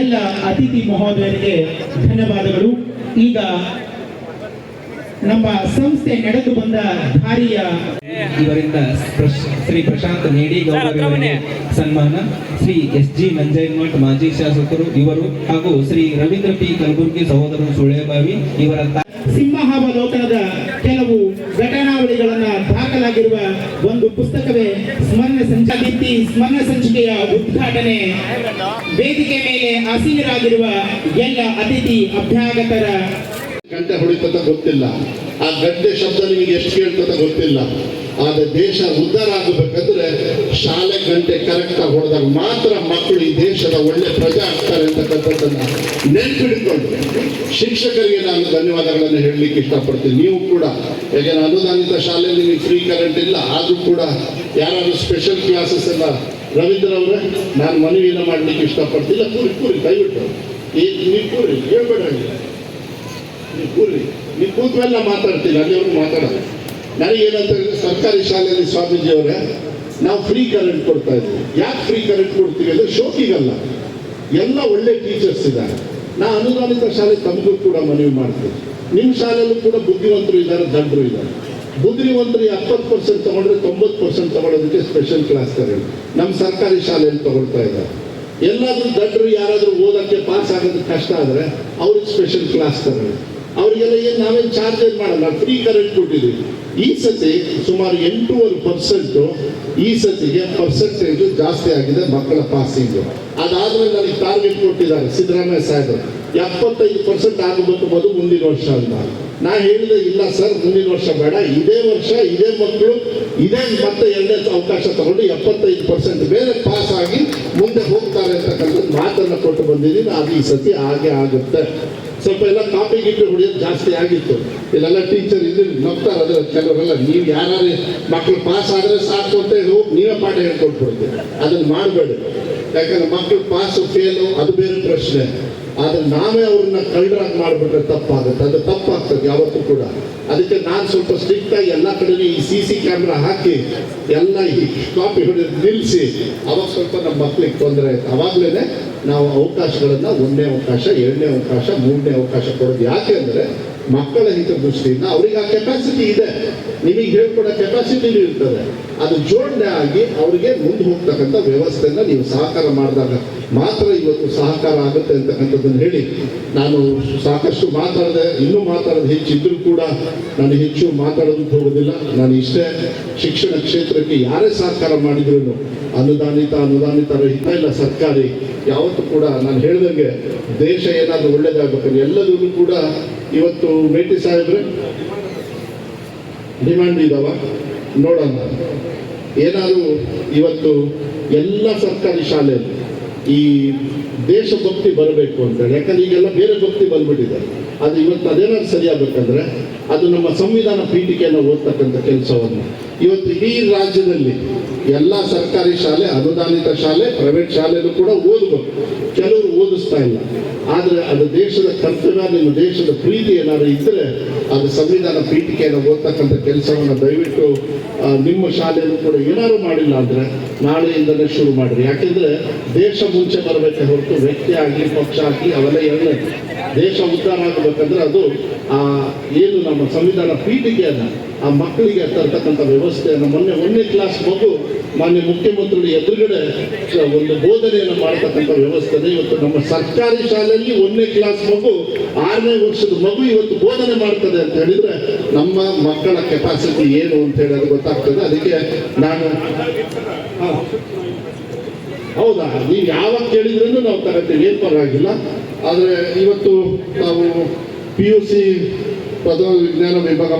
ಎಲ್ಲ ಅತಿಥಿ ಮಹೋದಯರಿಗೆ ಧನ್ಯವಾದಗಳು. ಈಗ ನಮ್ಮ ಸಂಸ್ಥೆ ನಡೆದು ಬಂದ ದಾರಿಯ ಇವರಿಂದ ಶ್ರೀ ಪ್ರಶಾಂತ್ ನೇಡಿ ಗೌರವ ಸನ್ಮಾನ. ಶ್ರೀ ಎಸ್ ಜಿ ನಂಜಯ್ಯಮಠ್ ಮಾಜಿ ಶಾಸಕರು ಇವರು ಹಾಗೂ ಶ್ರೀ ರವೀಂದ್ರ ಪಿ. ಕಲಬುರ್ಗಿ ಸಹೋದರರು ಸುಳೆಬಾವಿ ಇವರ ಸಿಂಹಹಾವಲೋಕನದ ಕೆಲವು ಘಟನಾವಳಿಗಳನ್ನ ದಾಖಲಾಗಿರುವ ಒಂದು ಪುಸ್ತಕವೇ ಸ್ಮರಣ ಸಂಚಿಕೆ ಸ್ಮರಣ ಸಂಚಿಕೆಯ ಉದ್ಘಾಟನೆ. ವೇದಿಕೆ ಮೇಲೆ ಆಸೀನರಾಗಿರುವ ಎಲ್ಲ ಅತಿಥಿ ಅಭ್ಯಾಗತರ ಗಂಟೆ ಹೊಡಿತದ ಗೊತ್ತಿಲ್ಲ. ಆ ಗಂಟೆ ಶಬ್ದ ನಿಮಗೆ ಎಷ್ಟು ಕೇಳ್ತದ ಗೊತ್ತಿಲ್ಲ. ಆದ್ರೆ ದೇಶ ಉದ್ಧಾರ ಆಗಬೇಕಂದ್ರೆ ಶಾಲೆ ಗಂಟೆ ಕರೆಕ್ಟ್ ಆಗಿ ಹೊಡೆದಾಗ ಮಾತ್ರ ಮಕ್ಕಳು ಈ ದೇಶದ ಒಳ್ಳೆ ಪ್ರಜಾ ಆಗ್ತಾರೆ ಅಂತಕ್ಕಂಥದ್ದನ್ನ ನೆನ್ಪಿಡ್ಕೊಂಡು ಶಿಕ್ಷಕರಿಗೆ ನಾನು ಧನ್ಯವಾದಗಳನ್ನು ಹೇಳಲಿಕ್ಕೆ ಇಷ್ಟಪಡ್ತೀನಿ. ನೀವು ಕೂಡ ಯಾಕೆಂದ್ರೆ ಅನುದಾನಿತ ಶಾಲೆಯಲ್ಲಿ ನಿಮಗೆ ಫ್ರೀ ಕರೆಂಟ್ ಇಲ್ಲ, ಆದರೂ ಕೂಡ ಯಾರಾದ್ರೂ ಸ್ಪೆಷಲ್ ಕ್ಲಾಸಸ್ ಎಲ್ಲ ರವೀಂದ್ರ ಅವರೇ, ನಾನು ಮನವಿಯನ್ನು ಮಾಡ್ಲಿಕ್ಕೆ ಇಷ್ಟಪಡ್ತಿಲ್ಲ ಕೂರಿ ಕೂರಿ, ದಯವಿಟ್ಟು. ಈ, ನೀವು ಕೂರಿ, ಹೇಳ್ಬೇಡ ನೀವು ಕೂರಿ, ನೀವು ಕೂತ ಮೇಲೆ ಮಾತಾಡ್ತೀನಿ ಅಲ್ಲಿವರೆಗೂ ಮಾತಾಡೋದು ನನಗೇನಂತ ಹೇಳಿದ್ರೆ ಸರ್ಕಾರಿ ಶಾಲೆಯಲ್ಲಿ ಸ್ವಾಮೀಜಿ ಅವರೇ ನಾವು ಫ್ರೀ ಕರೆಂಟ್ ಕೊಡ್ತಾ ಇದ್ದೀವಿ. ಯಾಕೆ ಫ್ರೀ ಕರೆಂಟ್ ಕೊಡ್ತೀವಿ ಅಂದ್ರೆ ಶೋಕಿಗಲ್ಲ. ಎಲ್ಲ ಒಳ್ಳೆ ಟೀಚರ್ಸ್ ಇದ್ದಾರೆ. ನಾ ಅನುದಾನಿತ ಶಾಲೆ ತಮಗೂ ಕೂಡ ಮನವಿ ಮಾಡ್ತೀನಿ. ನಿಮ್ಮ ಶಾಲೆಯಲ್ಲೂ ಕೂಡ ಬುದ್ಧಿವಂತರು ಇದ್ದಾರೆ ದಡ್ಡರು ಇದ್ದಾರೆ. ಬುದ್ಧಿವಂತರು ಎಪ್ಪತ್ತು ಪರ್ಸೆಂಟ್ ತಗೊಂಡ್ರೆ ತೊಂಬತ್ತು ಪರ್ಸೆಂಟ್ ತಗೊಳ್ಳೋದಕ್ಕೆ ಸ್ಪೆಷಲ್ ಕ್ಲಾಸ್ ಕರೆಂಟ್ ನಮ್ಮ ಸರ್ಕಾರಿ ಶಾಲೆಯಲ್ಲಿ ತಗೊಳ್ತಾ ಇದ್ದಾರೆ. ಎಲ್ಲಾದರೂ ದಡ್ಡರು ಯಾರಾದರೂ ಓದೋಕ್ಕೆ ಪಾಸ್ ಆಗೋದಕ್ಕೆ ಕಷ್ಟ ಆದರೆ ಅವ್ರಿಗೆ ಸ್ಪೆಷಲ್ ಕ್ಲಾಸ್ ತಗೊಳ್ಳಿ ಅವರಿಗೆಲ್ಲ ಏನು ನಾವೇನು ಚಾರ್ಜ್ ಮಾಡಲ್ಲ ಫ್ರೀ ಕರೆಂಟ್ ಕೊಟ್ಟಿದ್ದೀವಿ. ಈ ಸತಿ ಸುಮಾರು ಎಂಟೂವರೆ ಪರ್ಸೆಂಟ್ ಈ ಸತಿಗೆ ಪರ್ಸೆಂಟೇಜ್ ಜಾಸ್ತಿ ಆಗಿದೆ ಮಕ್ಕಳ ಪಾಸಿಂಗ್ ಅದಾದ್ಮೇಲೆ ನನಗೆ ಟಾರ್ಗೆಟ್ ಕೊಟ್ಟಿದ್ದಾರೆ ಸಿದ್ದರಾಮಯ್ಯ ಸಾಹೇಬರು ಎಪ್ಪತ್ತೈದು ಪರ್ಸೆಂಟ್ ಆಗಬೇಕು ಮೊದಲು ಮುಂದಿನ ವರ್ಷ ಅಂತ. ನಾ ಹೇಳಿದೆ, ಇಲ್ಲ ಸರ್, ಮುಂದಿನ ವರ್ಷ ಬೇಡ. ಇದೇ ವರ್ಷ, ಇದೇ ಮಕ್ಕಳು, ಇದೇ ಮತ್ತೆ ಎರಡನೇ ಅವಕಾಶ ತಗೊಂಡು ಎಪ್ಪತ್ತೈದು ಪರ್ಸೆಂಟ್ ಬೇರೆ ಪಾಸ್ ಆಗಿ ಮುಂದೆ ಹೋಗ್ತಾರೆ ಅಂತಕ್ಕಂಥದ್ದು ಮಾತನ್ನ ಕೊಟ್ಟು ಬಂದಿದ್ದೀನಿ. ಅದು ಈ ಸತಿ ಹಾಗೆ ಆಗುತ್ತೆ. ಸ್ವಲ್ಪ ಎಲ್ಲ ಕಾಪಿ ಗೀಪಿ ಹೊಡಿಯೋದು ಜಾಸ್ತಿ ಆಗಿತ್ತು. ಇಲ್ಲೆಲ್ಲ ಟೀಚರ್ ಇದ್ರೆ ನಗ್ತಾರೆ ಅದ್ರ ಕೆಲವರೆಲ್ಲ ನೀವು ಯಾರು ಮಕ್ಕಳು ಪಾಸ್ ಆದ್ರೆ ಸಾಕು ಅಂತ ಹೇಳಿ ನೀವೇ ಪಾಠ ಹೇಳ್ಕೊಟ್ಬಿಡ್ತೀವಿ ಅದನ್ನ ಮಾಡಬೇಡಿ. ಯಾಕಂದ್ರೆ ಮಕ್ಕಳು ಪಾಸು ಫೇಲು ಅದು ಬೇರೆ ಪ್ರಶ್ನೆ. ಆದ್ರೆ ನಾವೇ ಅವ್ರನ್ನ ಕಳ್ಳರಾಗಿ ಮಾಡಿಬಿಟ್ರೆ ತಪ್ಪಾಗುತ್ತೆ. ಅದು ತಪ್ಪಾಗ್ತದೆ ಯಾವತ್ತೂ ಕೂಡ. ಅದಕ್ಕೆ ನಾನು ಸ್ವಲ್ಪ ಸ್ಟ್ರಿಕ್ಟ್ ಆಗಿ ಎಲ್ಲ ಕಡೆ ಈ ಸಿ ಸಿ ಕ್ಯಾಮ್ರಾ ಹಾಕಿ, ಎಲ್ಲ ಈ ಕಾಪಿ ಹೊಡೆದು ನಿಲ್ಲಿಸಿ ಅವಾಗ ಸ್ವಲ್ಪ ನಮ್ಮ ಮಕ್ಳಿಗೆ ತೊಂದರೆ ಆಯ್ತು. ಅವಾಗಲೇ ನಾವು ಅವಕಾಶಗಳನ್ನ ಒಂದನೇ ಅವಕಾಶ, ಎರಡನೇ ಅವಕಾಶ, ಮೂರನೇ ಅವಕಾಶ ಕೊಡೋದು. ಯಾಕೆ ಅಂದ್ರೆ ಮಕ್ಕಳ ಹಿತದೃಷ್ಟಿಯಿಂದ ಅವ್ರಿಗೆ ಆ ಕೆಪಾಸಿಟಿ ಇದೆ. ನಿಮಗೆ ಹೇಳ್ಕೊಡೋ ಕೆಪಾಸಿಟಿ ಇರ್ತದೆ. ಅದು ಜೋಡಣೆ ಆಗಿ ಅವರಿಗೆ ಮುಂದೆ ಹೋಗ್ತಕ್ಕಂಥ ವ್ಯವಸ್ಥೆಯನ್ನು ನೀವು ಸಹಕಾರ ಮಾಡಿದಾಗ ಮಾತ್ರ ಇವತ್ತು ಸಹಕಾರ ಆಗುತ್ತೆ ಅಂತಕ್ಕಂಥದ್ದನ್ನು ಹೇಳಿ ನಾನು ಸಾಕಷ್ಟು ಮಾತಾಡಿದೆ, ಇನ್ನೂ ಮಾತಾಡೋದು ಹೆಚ್ಚಿದ್ದರೂ ಕೂಡ ನಾನು ಹೆಚ್ಚು ಮಾತಾಡೋದಕ್ಕೆ ಹೋಗೋದಿಲ್ಲ. ನಾನು ಇಷ್ಟೇ ಶಿಕ್ಷಣ ಕ್ಷೇತ್ರಕ್ಕೆ ಯಾರೇ ಸಹಕಾರ ಮಾಡಿದ್ರು ಅನುದಾನಿತ ಅನುದಾನಿತ ರಹಿತ ಇಲ್ಲ ಸರ್ಕಾರಿ, ಯಾವತ್ತೂ ಕೂಡ ನಾನು ಹೇಳ್ದಂಗೆ ದೇಶ ಏನಾದರೂ ಒಳ್ಳೇದಾಗಬೇಕು ಎಲ್ಲದೂ ಕೂಡ ಇವತ್ತು ಮೇಟಿ ಸಾಹೇಬ್ರೆ ಡಿಮ್ಯಾಂಡ್ ಇದಾವ, ನೋಡೋಣ. ಏನಾದರೂ ಇವತ್ತು ಎಲ್ಲ ಸರ್ಕಾರಿ ಶಾಲೆಯಲ್ಲಿ ಈ ದೇಶಭಕ್ತಿ ಬರಬೇಕು ಅಂತೇಳಿ ಯಾಕಂದ್ರೆ ಈಗೆಲ್ಲ ಬೇರೆ ಭಕ್ತಿ ಬಂದ್ಬಿಟ್ಟಿದೆ. ಅದು ಇವತ್ತು ಅದೇನಾದ್ರು ಸರಿಯಾಗಬೇಕಂದ್ರೆ ಅದು ನಮ್ಮ ಸಂವಿಧಾನ ಪೀಠಿಕೆಯನ್ನು ಓದ್ತಕ್ಕಂಥ ಕೆಲಸವನ್ನು. ಇವತ್ತು ಇಡೀ ರಾಜ್ಯದಲ್ಲಿ ಎಲ್ಲ ಸರ್ಕಾರಿ ಶಾಲೆ, ಅನುದಾನಿತ ಶಾಲೆ ಪ್ರೈವೇಟ್ ಶಾಲೆಯಲ್ಲೂ ಕೂಡ ಓದಬೇಕು. ಕೆಲವರು ಓದಿಸ್ತಾ ಇಲ್ಲ. ಆದರೆ ಅದು ದೇಶದ ಕರ್ತವ್ಯ, ನಿಮ್ಮ ದೇಶದ ಪ್ರೀತಿ ಏನಾದ್ರು ಇದ್ದರೆ ಅದು ಸಂವಿಧಾನ ಪೀಠಿಕೆಯನ್ನು ಓದ್ತಕ್ಕಂಥ ಕೆಲಸವನ್ನು ದಯವಿಟ್ಟು ನಿಮ್ಮ ಶಾಲೆಯಲ್ಲೂ ಕೂಡ ಏನಾದ್ರು ಮಾಡಿಲ್ಲ ಅಂದ್ರೆ ನಾಳೆಯಿಂದಲೇ ಶುರು ಮಾಡಿರಿ. ಯಾಕೆಂದ್ರೆ ದೇಶ ಮುಂಚೆ ಬರಬೇಕೆ ಹೊರತು ವ್ಯಕ್ತಿ ಆಗಲಿ, ಪಕ್ಷ ಆಗಲಿ ಅವೆಲ್ಲ ದೇಶ ಉದ್ಧಾರ ಆಗಬೇಕಂದ್ರೆ ಅದು, ಆ, ಏನು ನಮ್ಮ ಸಂವಿಧಾನ ಪೀಠಿಕೆಯನ್ನ ಆ ಮಕ್ಕಳಿಗೆ ತರ್ತಕ್ಕಂಥ ವ್ಯವಸ್ಥೆಯನ್ನು ಮೊನ್ನೆ ಒಂದನೇ ಕ್ಲಾಸ್ ಮಗು, ಮಾನ್ಯ ಮುಖ್ಯಮಂತ್ರಿಗಳು ಎದುರುಗಡೆ ಒಂದು ಬೋಧನೆಯನ್ನು ಮಾಡತಕ್ಕಂಥ ವ್ಯವಸ್ಥೆ. ಇವತ್ತು ನಮ್ಮ ಸರ್ಕಾರಿ ಶಾಲೆಯಲ್ಲಿ ಒಂದನೇ ಕ್ಲಾಸ್ ಮಗು, ಆರನೇ ವರ್ಷದ ಮಗು ಇವತ್ತು ಬೋಧನೆ ಮಾಡ್ತದೆ ಅಂತ ಹೇಳಿದ್ರೆ ನಮ್ಮ ಮಕ್ಕಳ ಕೆಪಾಸಿಟಿ ಏನು ಅಂತ ಹೇಳಿ ಅದು ಗೊತ್ತಾಗ್ತದೆ ಅದಕ್ಕೆ ನಾನು. ಹೌದಾ ನೀವು ಯಾವಾಗ ಕೇಳಿದ್ರೂ ನಾವು ತಗೋತೀವಿ ಏನು ಪರವಾಗಿಲ್ಲ ಆದರೆ ಇವತ್ತು ನಾವು ಪಿ ಯು ಸಿ ಪದವಿ ವಿಜ್ಞಾನ ವಿಭಾಗ